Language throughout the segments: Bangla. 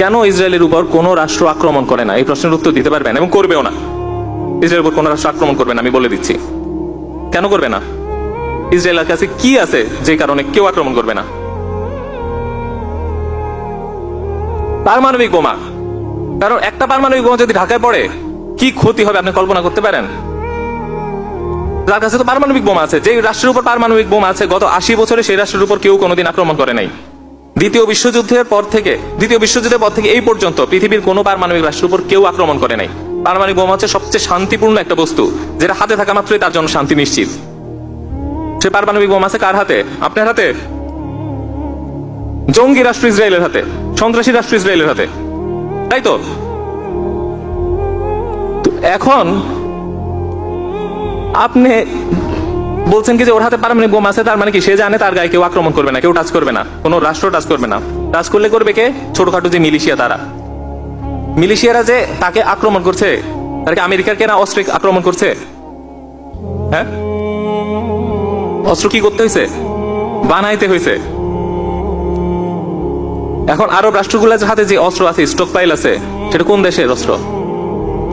কেন ইসরায়েলের উপর কোনো রাষ্ট্র আক্রমণ করে না? এই প্রশ্নের উত্তর দিতে পারবেন এবং করবেও না। ইসরায়েলের উপর কোনো রাষ্ট্র আক্রমণ করবে না, আমি বলে দিচ্ছি। কেন করবে না? ইসরায়েলের কাছে কি আছে যে কারণে কেউ আক্রমণ করবে না? পারমাণবিক বোমা। কারণ একটা পারমাণবিক বোমা যদি ঢাকায় পড়ে, কি ক্ষতি হবে আপনি কল্পনা করতে পারেন? যার কাছে তো পারমাণবিক বোমা আছে যে রাষ্ট্রের উপর পারমাণবিক বোমা আছে, গত আশি বছরে সেই রাষ্ট্রের উপর কেউ কোনোদিন আক্রমণ করে নাই। দ্বিতীয় বিশ্বযুদ্ধের পর থেকে, দ্বিতীয় বিশ্বযুদ্ধের পর থেকে এই পর্যন্ত পৃথিবীর কোনো পারমাণবিক রাষ্ট্রের উপর কেউ আক্রমণ করে নাই। পারমাণবিক বোমা হচ্ছে সবচেয়ে শান্তিপূর্ণ একটা বস্তু, যেটা হাতে থাকা মাত্রই তার জন্য শান্তি নিশ্চিত। সে পারমাণবিক বোমা আছে কার হাতে? আপনার হাতে? জঙ্গি রাষ্ট্র ইসরায়েলের হাতে, সন্ত্রাসী রাষ্ট্র ইসরায়েলের হাতে। তাই তো? এখন আপনি বলছেন কি যে ওর হাতে পারমাণবিক বোমা আছে, তার মানে কি সে জানে তার গায়ে কেউ আক্রমণ করবে না, কেউ টাচ করবে না, কোনো রাষ্ট্র টাচ করবে না। টাচ করলে করবে কে? ছোটখাটো যে মিলিশিয়া তারা। মিলিশিয়ারা যে তাকে আক্রমণ করছে তাকে আমেরিকার কেনা অস্ত্র আক্রমণ করছে? হ্যাঁ? অস্ত্র কি করতে হয়েছে? বানাইতে হয়েছে। এখন আরব রাষ্ট্রগুলোর হাতে যে অস্ত্র আছে স্টক পাইল আছে, সেটা কোন দেশের অস্ত্র?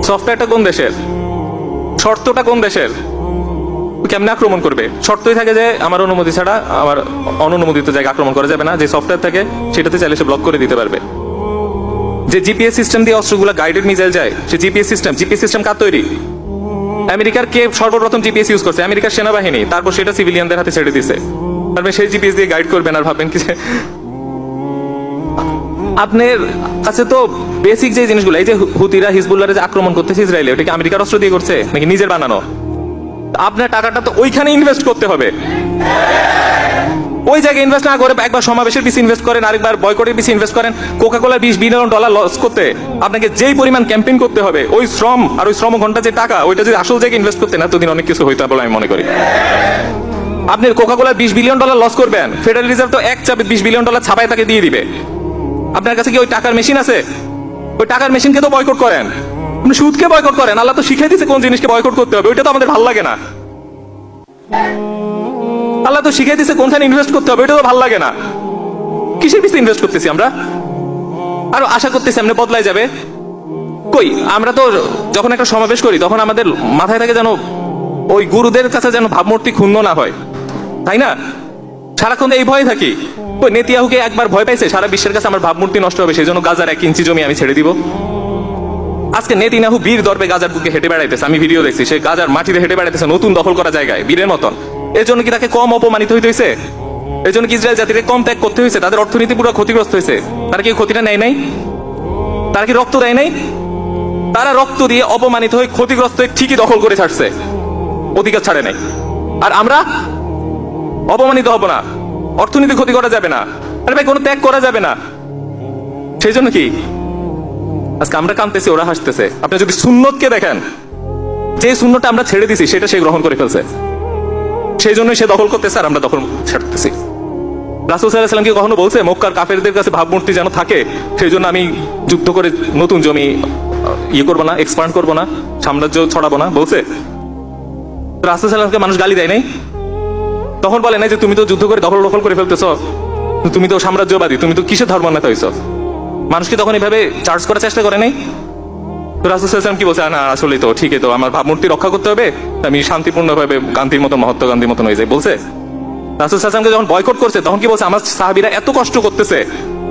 সফটওয়্যারটা কোন দেশের? শর্তটা কোন দেশের? কেমনে আক্রমণ করবে? শর্তই থাকে যে আমার অনুমতি ছাড়া আমার অনুমোদিত জায়গা আক্রমণ করা যাবে না। যে সফটওয়্যার থাকে, সেটাতে চাইলে সে ব্লক করে দিতে পারবে। যে জিপিএস সিস্টেম দিয়ে অস্ত্রগুলো গাইডেড মিসাইল যায়, সে জিপিএস সিস্টেম জিপিএস সিস্টেম কার তৈরি? আমেরিকার কে সর্বপ্রথম জিপিএস ইউজ করছে? আমেরিকার সেনাবাহিনী। তারপর সেটা সিভিলিয়ানদের হাতে ছেড়ে দিছে। তারপরে সেই জিপিএস দিয়ে গাইড করবেন আর ভাববেন কি আপনার কাছে তো বেসিক যে জিনিসগুলো, এই যে হুতিরা হিজবুল্লাহ যে আক্রমণ করতেছে ইসরায়েলে, ওটা কি আমেরিকার অস্ত্র দিয়ে করছে? নাকি নিজের বানানো? আপনার টাকাটা তো ওইখানে ইনভেস্ট করতে হবে। ওই জায়গায় ইনভেস্ট না করে একবার সমাবেশের পিছিয়ে ইনভেস্ট করেন, আরেকবার বয়কটের পিছিয়ে ইনভেস্ট করেন কোকা কোলার বিশ বিলিয়ন ডলার লস করতে। আপনাকে যেই পরিমাণ ক্যাম্পেইন করতে হবে, ওই শ্রম আর ওই শ্রম ঘণ্টা যে টাকা, ওইটা যদি আসল জায়গায় ইনভেস্ট করতে না তোদিন অনেক কিছু হইতো বলে আমি মনে করি। আপনি কোকা কোলার বিশ বিলিয়ন ডলার লস করবেন ফেডারেল রিজার্ভ তো এক চাপে বিশ বিলিয়ন ডলার ছাপায় তাকে দিয়ে দিবে। আপনার কাছে কি ওই টাকার মেশিন আছে? ওই টাকার মেশিনকে তো বয়কট করেন। আপনি সুদকে বয়কট করেন, আল্লাহ তো শিখিয়ে দিচ্ছে কোন জিনিসকে বয়কট করতে হবে, ওইটা তো আমাদের ভালো লাগে না। আল্লাহ তো শিখিয়ে দিচ্ছে কোনখানে ইনভেস্ট করতে হবে, ওইটা তো ভালো লাগে না। কিসের পিছনে ইনভেস্ট করতেছি আমরা? আরও আশা করতেছি আমরা বদলাই যাবে। কই, আমরা তো যখন একটা সমাবেশ করি, তখন আমাদের মাথায় থাকে যেন ওই গুরুদের কাছে যেন ভাবমূর্তি ক্ষুণ্ণ না হয়। তাই না? সারাক্ষণ এই ভয়ে থাকি। ওই নেতিয়াহুকে একবার ভয় পাইছে, সারা বিশ্বের কাছে আমার ভাবমূর্তি নষ্ট হবে সেই জন্য গাজার এক ইঞ্চি জমি আমি ছেড়ে দিব। আজকে নেতিনাহু বীর দর্বে গাজার বুকে হেঁটে বেড়াইতেছে। আমি ভিডিও দেখছি, সে গাজার মাটিতে হেঁটে বেড়াইতেছে নতুন দখল করা জায়গায়, বীরের মতন। এর জন্য কি তাকে কম অপমানিত হইতে হয়েছে এর জন্য কি ইসরায়েল জাতিকে কম ত্যাগ করতে হয়েছে তাদের অর্থনীতি পুরো ক্ষতিগ্রস্ত হয়েছে তারা কি ক্ষতিটা নেয় নাই? তারা কি রক্ত দেয় নাই? তারা রক্ত দিয়ে অপমানিত হয়ে ক্ষতিগ্রস্ত হয়ে ঠিকই দখল করে ছাড়ছে। অধিকার ছাড়ে নাই। আর আমরা অপমানিত হব না। অর্থনীতি ক্ষতি করা যাবে না। আরে ভাই, কোনো ত্যাগ করা যাবে না। সেই জন্য কি আজকে আমরা কাঁদতেছি ওরা হাসতেছে। আপনি যদি সুন্নতকে দেখেন, যে শূন্যটা আমরা ছেড়ে দিছি, সেটা সে গ্রহণ করে ফেলছে। সেই জন্যই সে দখল করতেছে আর আমরা দখল ছাড়তেছি। রাসুল সাল্লাহ কি কখনো বলছে, মক্কার কাফেরদের কাছে ভাবমূর্তি যেন থাকে, সেই জন্য আমি যুদ্ধ করে নতুন জমি ইয়ে করব না এক্সপান্ড করব না, সাম্রাজ্য ছড়াবো না, বলছে। রাসুল সাল্লামকে মানুষ গালি দেয় নাই? তখন বলে নাই যে, তুমি তো যুদ্ধ করে দখল দখল করে ফেলতেছ, তুমি তো সাম্রাজ্যবাদী, তুমি তো কিসের ধর্ম নেতা হয়েছ মানুষ কি তখন এভাবে চার্জ করার চেষ্টা করে নাই? তো কি বলছে? না আসলেই তো ঠিকই তো, আমার ভাবমূর্তি রক্ষা করতে হবে, আমি শান্তিপূর্ণভাবে গান্ধীর মতো মহাত্মা গান্ধীর মতন হয়ে যাই। বলছে। যখন বয়কট করছে, তখন কি বলছে? আমার সাহাবিরা এত কষ্ট করতেছে,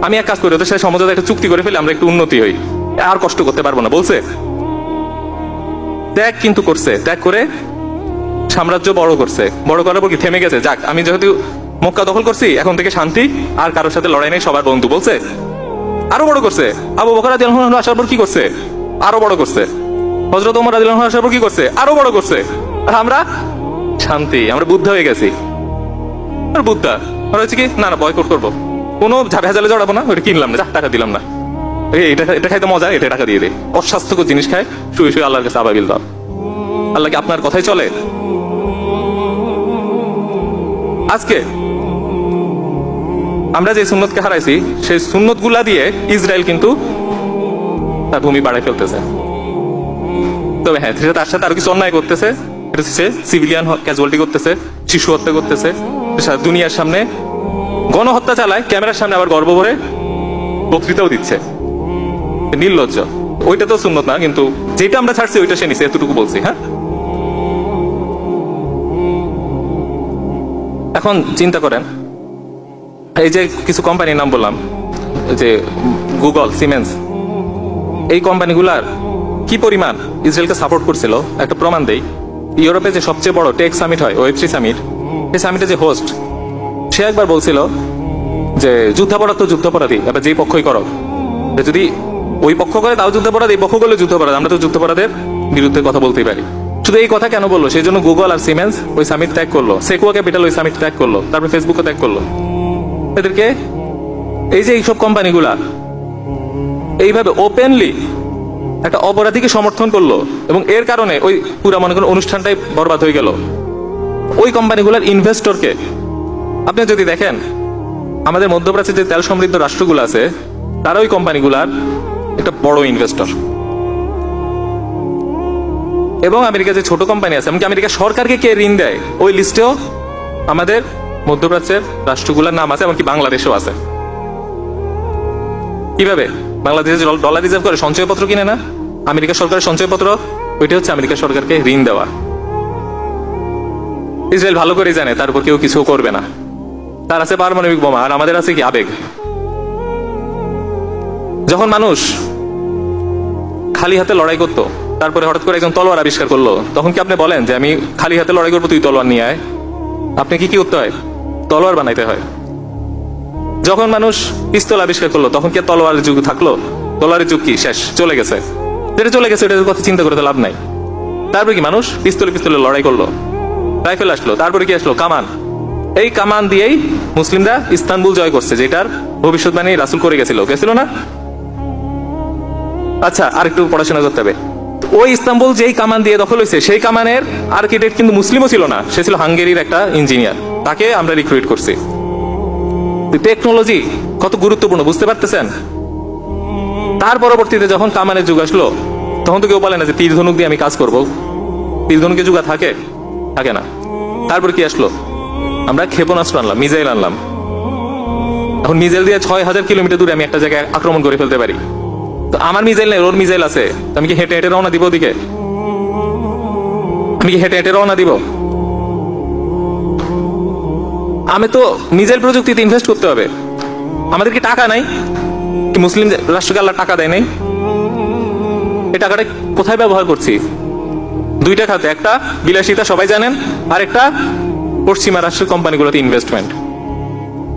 আমি এক কাজ করি একটা চুক্তি করে ফেলে, আমরা একটু উন্নতি হই। আর কষ্ট করতে পারব না। বলছে। ত্যাগ কিন্তু করছে, ত্যাগ করে সাম্রাজ্য বড় করছে। বড় করার পর কি থেমে গেছে? যাক, আমি যেহেতু মক্কা দখল করছি, এখন থেকে শান্তি, আর কারোর সাথে লড়াই নেই, সবার বন্ধু। বলছে আরও বড় করছে। আবু বকর রাদিয়াল্লাহু আসার পর কি করছে? আরও বড় করছে। হযরত ওমর রাদিয়াল্লাহু আসার পর কি করছে? আরও বড় করছে। আর আমরা শান্তি, আমরা বুদ্ধ হয়ে গেছি। আর বুদ্ধা, আর হচ্ছে কি? না না বয়কট করব। কোনো ভেজালে জড়াবো না, ওটা কিনলাম না টাকা দিলাম না। এটা এটা খাইতে মজা, এটা টাকা দিয়ে দে। অস্বাস্থ্যকর জিনিস খায়, শুয়ে শুয়ে আল্লাহর কাছে আবাবিল দাও। আল্লাহ কি আপনার কথাই চলে। আজকে আমরা যে সুন্নতকে হারাইছি, সেই সুন্নতগুলা দিয়ে ইসরায়েল কিন্তু তার ভূমি বাড়াই ফেলতেছে। তবে হ্যাঁ সেটা তার সাথে আরও কিছু অন্যায় করতেছে। এটা সিভিলিয়ান ক্যাজুয়ালিটি করতেছে, শিশু হত্যা করতেছে। দুনিয়ার সামনে গণহত্যা চালায়, ক্যামেরার সামনে আবার গর্ব ভরে বক্তৃতাও দিচ্ছে। নির্লজ্জ। ওইটা তো সুন্নত না, কিন্তু যেটা আমরা ছাড়ছি, ওইটা সে নিছে, এতটুকু বলছি হ্যাঁ? এখন চিন্তা করেন এই যে কিছু কোম্পানির নাম বললাম, যে গুগল, সিমেন্স, এই কোম্পানিগুলার কি পরিমাণ ইসরায়েলকে সাপোর্ট করছিল, একটা প্রমাণ দেই। ইউরোপে যে সবচেয়ে বড় টেক সামিট হয় ওয়েব থ্রি সামিট সেই সামিটে যে হোস্ট সে একবার বলছিল যে যুদ্ধাপরাধ তো যুদ্ধাপরাধী, এবার যেই পক্ষই করো যদি ওই পক্ষ করে, তাও যুদ্ধাপরাধ, এই পক্ষ করলে যুদ্ধাপরাধ, আমরা তো যুদ্ধাপরাধের বিরুদ্ধে কথা বলতেই পারি। শুধু এই কথা কেন বলল? সেই জন্য গুগল আর সিমেন্স ওই সামিট ত্যাগ করল। সেকুয়া ক্যাপিটাল ওই সামিট ত্যাগ করল, তারপর ফেসবুকও ত্যাগ করল। এদেরকে? এই যে এইসব কোম্পানিগুলা, এইভাবে ওপেনলি একটা অপরাধীকে সমর্থন করল এবং এর কারণে ওই পুরা মনে করেন অনুষ্ঠানটাই বরবাদ হয়ে গেল। ওই কোম্পানিগুলোর ইনভেস্টরকে আপনি যদি দেখেন, আমাদের মধ্যপ্রাচ্যের যে তেল সমৃদ্ধ রাষ্ট্রগুলো আছে, তারা ওই কোম্পানিগুলার একটা বড় ইনভেস্টর এবং আমেরিকা যে ছোট কোম্পানি আছে, এমনকি আমেরিকা সরকারকে কে ঋণ দেয়, ওই লিস্টেও আমাদের মধ্যপ্রাচ্যের রাষ্ট্রগুলোর নাম আছে, এমনকি বাংলাদেশও আছে। কীভাবে? বাংলাদেশে ডলার রিজার্ভ করে সঞ্চয়পত্র কিনে না? আমেরিকা সরকারের সঞ্চয়পত্র, ওইটা হচ্ছে আমেরিকা সরকারকে ঋণ দেওয়া। ইসরায়েল ভালো করে জানে, তার উপর কেউ কিছু করবে না। তার আছে পারমাণবিক বোমা, আর আমাদের আছে কি? আবেগ। যখন মানুষ খালি হাতে লড়াই করতো, তারপরে হঠাৎ করে একজন তলোয়ার আবিষ্কার করল, তখন কি আপনি বলেন যে, আমি খালি হাতে লড়াই করব, তুই তলোয়ার নিয়ে আয় আপনি কি কি করতে হয় তলোয়ার বানাইতে হয়। যখন মানুষ পিস্তল আবিষ্কার করল, তখন কি তলোয়ারের যুগ থাকল? তলোয়ারের যুগ কি? শেষ, চলে গেছে। যেটা চলে গেছে, ওটার কথা চিন্তা করে লাভ নাই। তারপরে কি মানুষ পিস্তলে পিস্তলে লড়াই করল, রাইফেল আসলো, তারপরে কি আসলো? কামান। এই কামান দিয়েই মুসলিমরা ইস্তানবুল জয় করছে, যেটার ভবিষ্যৎবাণী রাসুল করে গেছিল। গেছিল না? আচ্ছা আর একটু পড়াশোনা করতে হবে। ওই ইস্তাম্বুল যেই কামান দিয়ে দখল হয়েছে সেই কামানের আর্কিটেক্ট কিন্তু মুসলিমও ছিল না, সে ছিল হাঙ্গেরির একটা ইঞ্জিনিয়ার তাকে আমরা রিক্রুইট করছি। টেকনোলজি কত গুরুত্বপূর্ণ, বুঝতে পারতেছেন? তার পরবর্তীতে যখন কামানের যুগ আসলো, তখন তো কেউ বলে না যে তীর ধনুক দিয়ে আমি কাজ করব। তীর ধনুকের যুগ থাকে? থাকে না। তারপর কি আসলো? আমরা ক্ষেপণাস্ত্র আনলাম মিজাইল আনলাম। এখন মিজাইল দিয়ে ছয় হাজার কিলোমিটার দূরে আমি একটা জায়গায় আক্রমণ করে ফেলতে পারি। তো আমার মিজাইল নেই, ওর মিজাইল আছে। আমি কি হেঁটে হেঁটে রওনা দিব ওদিকে? আমি কি হেঁটে হেঁটে রওনা দিব? আমি তো নিজের প্রযুক্তিতে ইনভেস্ট করতে হবে। আমাদের কি টাকা নাই? কি মুসলিম রাষ্ট্রকে আল্লাহ টাকা দেয় নাই? এই টাকাটা কোথায় ব্যবহার করছি? দুইটা খাতে, একটা বিলাসিতা, সবাই জানেন, আর একটা পশ্চিমা রাষ্ট্রের কোম্পানিগুলোতে ইনভেস্টমেন্ট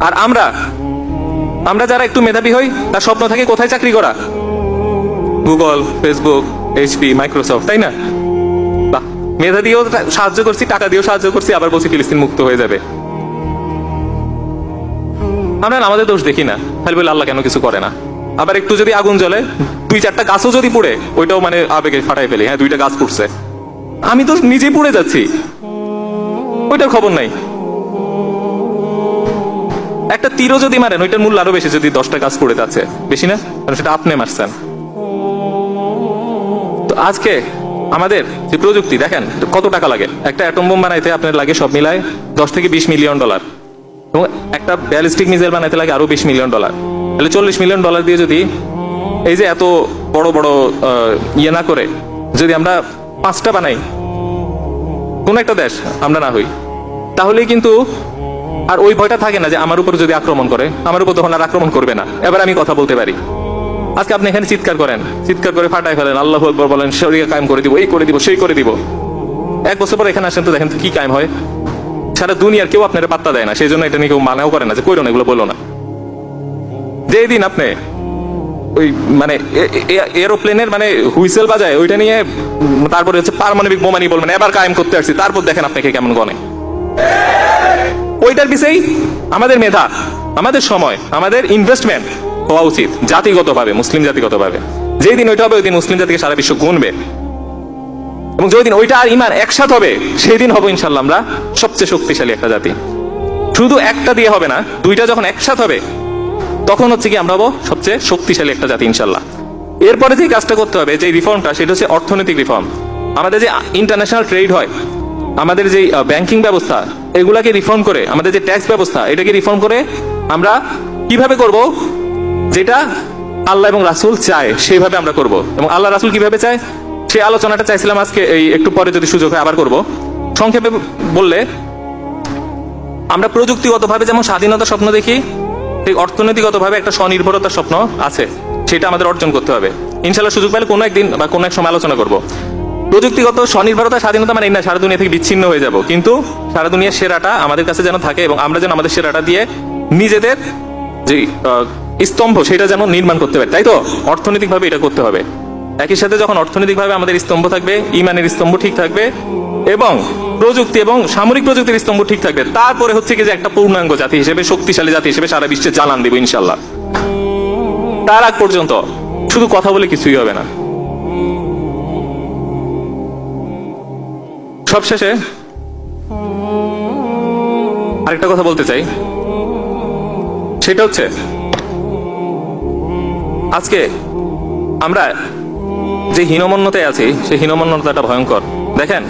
আর আমরা আমরা যারা একটু মেধাবী হই, তার স্বপ্ন থাকে কোথায় চাকরি করা? গুগল ফেসবুক এইচপি মাইক্রোসফট তাই না? বাহ, মেধা দিয়েও সাহায্য করছি, টাকা দিয়েও সাহায্য করছি, আবার বলছি ফিলিস্তিন মুক্ত হয়ে যাবে। আমরা আমাদের দোষ দেখি না। খালি বলে আল্লাহ কেন কিছু করে না? আবার একটু যদি আগুন জ্বলে, দুই চারটা গাছও যদি পুড়ে, ওইটাও মানে আবেগে ফাটাই ফেলি। হ্যাঁ দুইটা গাছ পুড়ছে। আমি তো নিজেই পুড়ে যাচ্ছি। ওইটার খবর নাই। একটা তীরও যদি মারেন, ওইটার মূল্য আরও বেশি যদি দশটা গাছ পড়ে যাচ্ছে। বেশি না? কারণ সেটা আপনি মারছেন। তো আজকে আমাদের যে প্রযুক্তি, দেখেন কত টাকা লাগে। একটা অ্যাটম বোম বানাইতে আপনার লাগে সব মিলায় দশ থেকে বিশ মিলিয়ন ডলার। এবং একটা ব্যালিস্টিক মিসাইল বানাইতে লাগে আরও বিশ মিলিয়ন ডলার তাহলে চল্লিশ মিলিয়ন ডলার দিয়ে যদি এই যে এত বড় বড় ইয়ে না করে, যদি আমরা পাঁচটা বানাই, কোন একটা দেশ আমরা না হই, তাহলেই কিন্তু আর ওই ভয়টা থাকে না যে আমার উপর যদি আক্রমণ করে, আমার উপর তখন আর আক্রমণ করবে না। এবার আমি কথা বলতে পারি। আজকে আপনি এখানে চিৎকার করেন, চিৎকার করে ফাটাই ফেলেন, আল্লাহ বলেন শরীরে কায়েম করে দিব, এই করে দিব, সেই করে দিব। এক বছর পর এখানে আসেন তো দেখেন কি কায়েম হয়। সারা দুনিয়ার কেউ আপনার পাত্তা দেয় না সেই জন্য এটা নিয়ে কেউ মানাও করে না যে কইরো না, এগুলো বলো না। যেই দিন আপনি। ওই মানে এরোপ্লেনের মানে হুইসেল বাজায়, ওইটা নিয়ে তারপরে হচ্ছে পারমাণবিক বোমা নিয়ে বলবেন, এবার কায়েম করতে আসছি, তারপর দেখেন আপনাকে কেমন গনে ওইটার বিষয়েই আমাদের মেধা, আমাদের সময়, আমাদের ইনভেস্টমেন্ট হওয়া উচিত, জাতিগতভাবে, মুসলিম জাতিগতভাবে। যেই দিন ওইটা হবে, ওই দিন মুসলিম জাতিকে সারা বিশ্ব গুনবে। এবং যেদিন ওইটা আর ইমান একসাথ হবে সেই দিন হব ইনশাল্লাহ আমরা সবচেয়ে শক্তিশালী একটা জাতি। শুধু একটা দিয়ে হবে না, দুইটা যখন একসাথ হবে, তখন হচ্ছে কি আমরা হব সবচেয়ে শক্তিশালী একটা জাতি ইনশাল্লাহ এরপরে যে কাজটা করতে হবে, যে রিফর্মটা, সেটা হচ্ছে অর্থনৈতিক রিফর্ম। আমাদের যে ইন্টারন্যাশনাল ট্রেড হয়, আমাদের যে ব্যাংকিং ব্যবস্থা, এগুলাকে রিফর্ম করে, আমাদের যে ট্যাক্স ব্যবস্থা, এটাকে রিফর্ম করে আমরা কীভাবে করব? যেটা আল্লাহ এবং রাসূল চায় সেইভাবে আমরা করব। এবং আল্লাহ রাসুল কীভাবে চায়? সেই আলোচনাটা চাইছিলাম আজকে এই একটু পরে যদি সুযোগ হয় আবার করব। সংক্ষেপে বললে, আমরা প্রযুক্তিগতভাবে যেমন স্বাধীনতা স্বপ্ন দেখি সেই অর্থনৈতিকগতভাবে একটা স্বনির্ভরতার স্বপ্ন আছে, সেটা আমাদের অর্জন করতে হবে। ইনশাল্লাহ সুযোগ পেলে কোনো একদিন বা কোনো এক সময় আলোচনা করব। প্রযুক্তিগত স্বনির্ভরতা, স্বাধীনতা মানে না, সারা দুনিয়া থেকে বিচ্ছিন্ন হয়ে যাব। কিন্তু সারা দুনিয়ার সেরাটা আমাদের কাছে যেন থাকে এবং আমরা যেন আমাদের সেরাটা দিয়ে নিজেদের যে স্তম্ভ, সেটা যেন নির্মাণ করতে পারি, তাই তো? অর্থনৈতিকভাবে এটা করতে হবে। একই সাথে যখন অর্থনৈতিকভাবে আমাদের স্তম্ভ থাকবে, ইমানের স্তম্ভ ঠিক থাকবে এবং প্রযুক্তি এবং সামরিক প্রযুক্তির স্তম্ভ ঠিক থাকবে, তারপরে হচ্ছে কি যে একটা পূর্ণাঙ্গ জাতি হিসেবে, শক্তিশালী জাতি হিসেবে সারা বিশ্বে জানান দেবো ইনশাল্লাহ তার আগ পর্যন্ত শুধু কথা বলে কিছুই হবে না। সবশেষে আরেকটা কথা বলতে চাই। সেটা হচ্ছে, আজকে আমরা যে হীনমন্যতায় আছি সেই হীনমন্যতাটা ভয়ঙ্কর। দেখেন,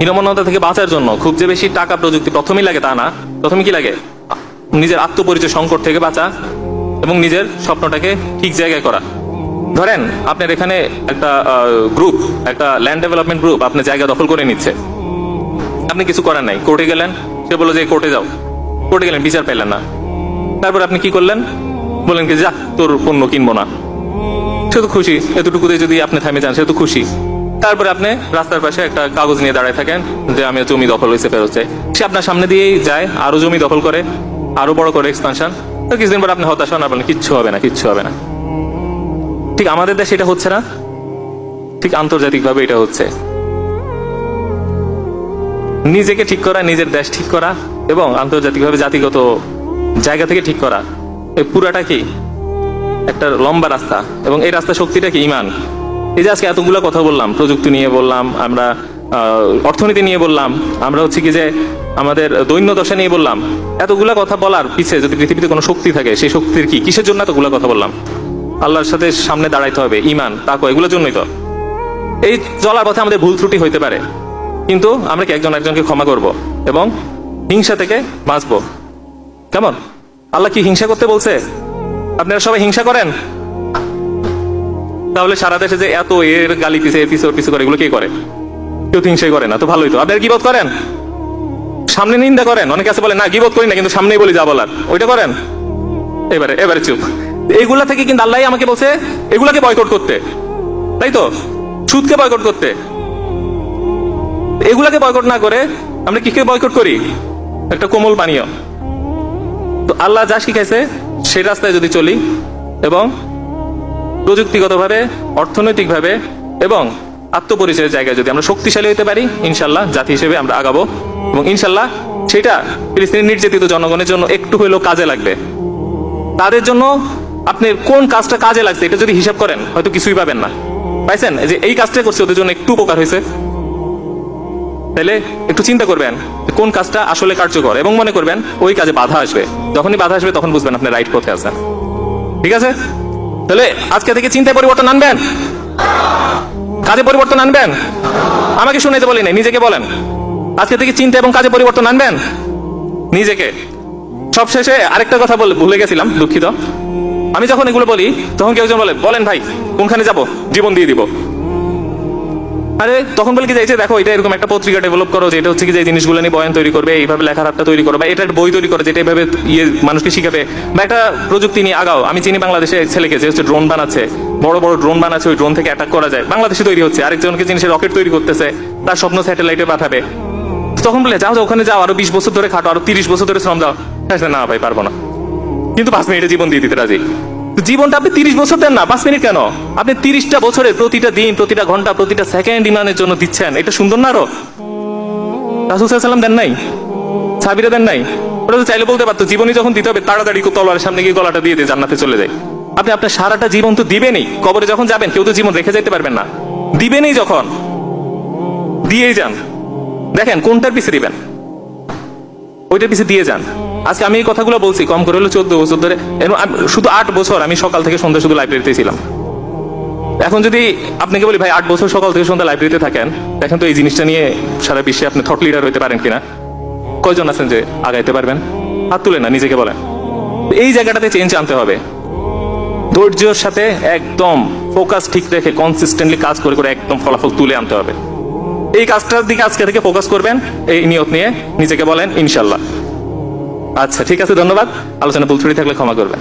হীনমন্যতা থেকে বাঁচার জন্য খুব যে বেশি টাকা প্রযুক্তি প্রথমেই লাগে তা না। প্রথমে কি লাগে? নিজের আত্মপরিচয় সংকট থেকে বাঁচা এবং নিজের স্বপ্নটাকে ঠিক জায়গায় করা। ধরেন, আপনার এখানে একটা গ্রুপ একটা ল্যান্ড ডেভেলপমেন্ট গ্রুপ আপনার জায়গা দখল করে নিচ্ছে। আপনি কিছু করার নাই। কোর্টে গেলেন, সে বলল যে কোর্টে যাও। কোর্টে গেলেন, বিচার পেলেন না। তারপর আপনি কি করলেন? বললেন কি, যা, তোর পণ্য কিনবো না। সে তো খুশি, এতটুকুতে যদি আপনি থামে যান, সে তো খুশি। তারপরে আপনি রাস্তার পাশে একটা কাগজ নিয়ে দাঁড়ায় থাকেন, যে আমি জমি দখল হয়েছে ফেরত চাই। সে আপনার সামনে দিয়েই যায়, আরও জমি দখল করে, আরও বড় করে এক্সপানশন তো কিছুদিন পর আপনি হতাশ হন আপনার কিচ্ছু হবে না, কিচ্ছু হবে না। ঠিক আমাদের দেশে এটা হচ্ছে না। ঠিক আন্তর্জাতিকভাবে এটা হচ্ছে। নিজেকে ঠিক করা, নিজের দেশ ঠিক করা, এবং আন্তর্জাতিকভাবে জাতিগত জায়গা থেকে ঠিক করা এই পুরাটা কি? একটা লম্বা রাস্তা, এবং এই রাস্তা শক্তিটা কি? ইমান। এই যে আজকে এতগুলো কথা বললাম, প্রযুক্তি নিয়ে বললাম, আমরা অর্থনীতি নিয়ে বললাম, আমরা হচ্ছে কি যে আমাদের দৈন্য দশা নিয়ে বললাম, এতগুলা কথা বলার পিছে যদি পৃথিবীতে কোনো শক্তি থাকে, সেই শক্তির কি? কিসের জন্য এতগুলো কথা বললাম? আল্লাহর সাথে সামনে দাঁড়াইতে হবে, ইমান তাকো এগুলোর জন্যই তো। এই চলার পথে আমাদের ভুল ত্রুটি হইতে পারে, কিন্তু আমরা কি একজন একজনকে ক্ষমা করব এবং হিংসা থেকে বাঁচবো? কেমন? আল্লাহ কি হিংসা করতে বলছে? আপনারা সবাই হিংসা করেন? তাহলে সারা দেশে যে এত এর গালি পিছে পিছে পিছে করে, এগুলো কে করে? কেউ তো হিংসাই করে না, তো ভালোই তো। আপনারা গিবোধ করেন? সামনে নিন্দা করেন? অনেকে আছে বলে, না গিবোধ করি না, কিন্তু সামনেই বলি যা বলার। ওইটা করেন? এবারে এবারে চুপ। এইগুলা থেকে কিন্তু আল্লাহ আমাকে বলছে, এগুলাকে বয়কট করতে। তাই তো? সুদকে বয়কট করতে। এগুলাকে বয়কট না করে, আমরা কিকে বয়কট করি? একটা কোমল পানীয়। তো আল্লাহ যা শিখাইছে সেই রাস্তায় যদি চলি এবং প্রযুক্তিগতভাবে, অর্থনৈতিকভাবে এবং আত্মপরিচয়ের জায়গায় যদি আমরা শক্তিশালী হতে পারি, ইনশাল্লাহ জাতি হিসেবে আমরা আগাবো এবং ইনশাল্লাহ সেটা ফিলিস্তিনি নির্যাতিত জনগণের জন্য একটু হইলেও কাজে লাগবে। তাদের জন্য আপনি কোন কাজটা কাজে লাগছে এটা যদি হিসাব করেন, হয়তো কিছুই পাবেন না। পাইছেন? যে এই কাজটা করছে, ওদের জন্য একটু উপকার হয়েছে তাহলে একটু চিন্তা করবেন কোন কাজটা আসলে কার্যকর এবং মনে করবেন ওই কাজে বাধা আসবে। যখনই বাধা আসবে তখন বুঝবেন আপনি রাইট পথে আছেন। ঠিক আছে? তাহলে আজকে থেকে চিন্তায় পরিবর্তন আনবেন? কাজে পরিবর্তন আনবেন? আমাকে শুনাইতে বলি নাই নিজেকে বলেন। আজকে থেকে চিন্তা এবং কাজে পরিবর্তন আনবেন? নিজেকে। সবশেষে আরেকটা কথা বলে ভুলে গেছিলাম, দুঃখিত। আমি যখন এগুলো বলি, তখন কেউ বলে, বলেন ভাই, কোনখানে যাব? জীবন দিয়ে দিব। আরে, তখন বলে কি যে, এই যে দেখো, এটা এরকম একটা পত্রিকা ডেভেলপ করো, যে এটা হচ্ছে কি যে জিনিসগুলো নিয়ে বয়ান তৈরি করবে, এইভাবে লেখার হাতটা তৈরি করো, বা এটা বই তৈরি করো, যেটা এইভাবে ইয়ে মানুষকে শিখাবে, বা একটা প্রযুক্তি নিয়ে আগাও। আমি চিনি বাংলাদেশে ছেলেকে, যে হচ্ছে ড্রোন বানাচ্ছে, বড় বড় ড্রোন বানাচ্ছে, ওই ড্রোন থেকে অ্যাটাক করা যায়। বাংলাদেশে তৈরি হচ্ছে, আরেকজনকে জিনিসের রকেট তৈরি করতেছে, তার স্বপ্ন স্যাটেলাইটে পাঠাবে। তখন বলে যাও, ওখানে যাও, আরও বিশ বছর ধরে খাটো, আরও তিরিশ বছর ধরে শ্রম দাও। না, ভাই, পারব না। কিন্তু পাঁচ মিনিটে জীবন দিয়ে দিতে রাজি। জীবনটা আপনি তিরিশ বছর দেন না, পাঁচ মিনিট কেন? আপনি তিরিশটা বছরের প্রতিটা দিন, প্রতিটা ঘণ্টা, প্রতিটা সেকেন্ড ইমানের জন্য দিচ্ছেন। এটা সুন্দর না আরও? দেন নাই? সাবিরা দেন নাই? তো চাইলে বলতে পারতো জীবনই যখন দিতে হবে, তাড়াতাড়ি তলোয়ারের সামনে গিয়ে গলাটা দিয়ে দিয়ে জান্নাতে চলে যায়। আপনি আপনার সারাটা জীবন তো দিবেনই। কবরে যখন যাবেন, কেউ তো জীবন রেখে যেতে পারবেন না। দিবেনই যখন। দিয়েই যান। দেখেন, কোনটার পিছে দিবেন? ওইটার পিছে দিয়ে যান। আজকে আমি এই কথাগুলো বলছি, কম করে হলো চোদ্দ বছর ধরে। এরম শুধু আট বছর আমি সকাল থেকে সন্ধ্যা শুধু লাইব্রেরিতে ছিলাম। এখন যদি আপনাকে বলি, ভাই, আট বছর সকাল থেকে সন্ধ্যা লাইব্রেরিতে থাকেন, দেখেন তো এই জিনিসটা নিয়ে সারা বিশ্বে আপনি থট লিডার হতে পারেন কিনা? কয়জন আছেন যে আগাইতে পারবেন? হাত তুলে না, নিজেকে বলেন। এই জায়গাটাতে চেঞ্জ আনতে হবে। ধৈর্যের সাথে একদম ফোকাস ঠিক রেখে কনসিস্টেন্টলি কাজ করে করে একদম ফলাফল তুলে আনতে হবে। এই কাজটার দিকে আজকে থেকে ফোকাস করবেন, এই নিয়ত নিয়ে নিজেকে বলেন, ইনশাল্লাহ। আচ্ছা ঠিক আছে ধন্যবাদ। আলোচনা ভুল থাকলে ক্ষমা করবেন।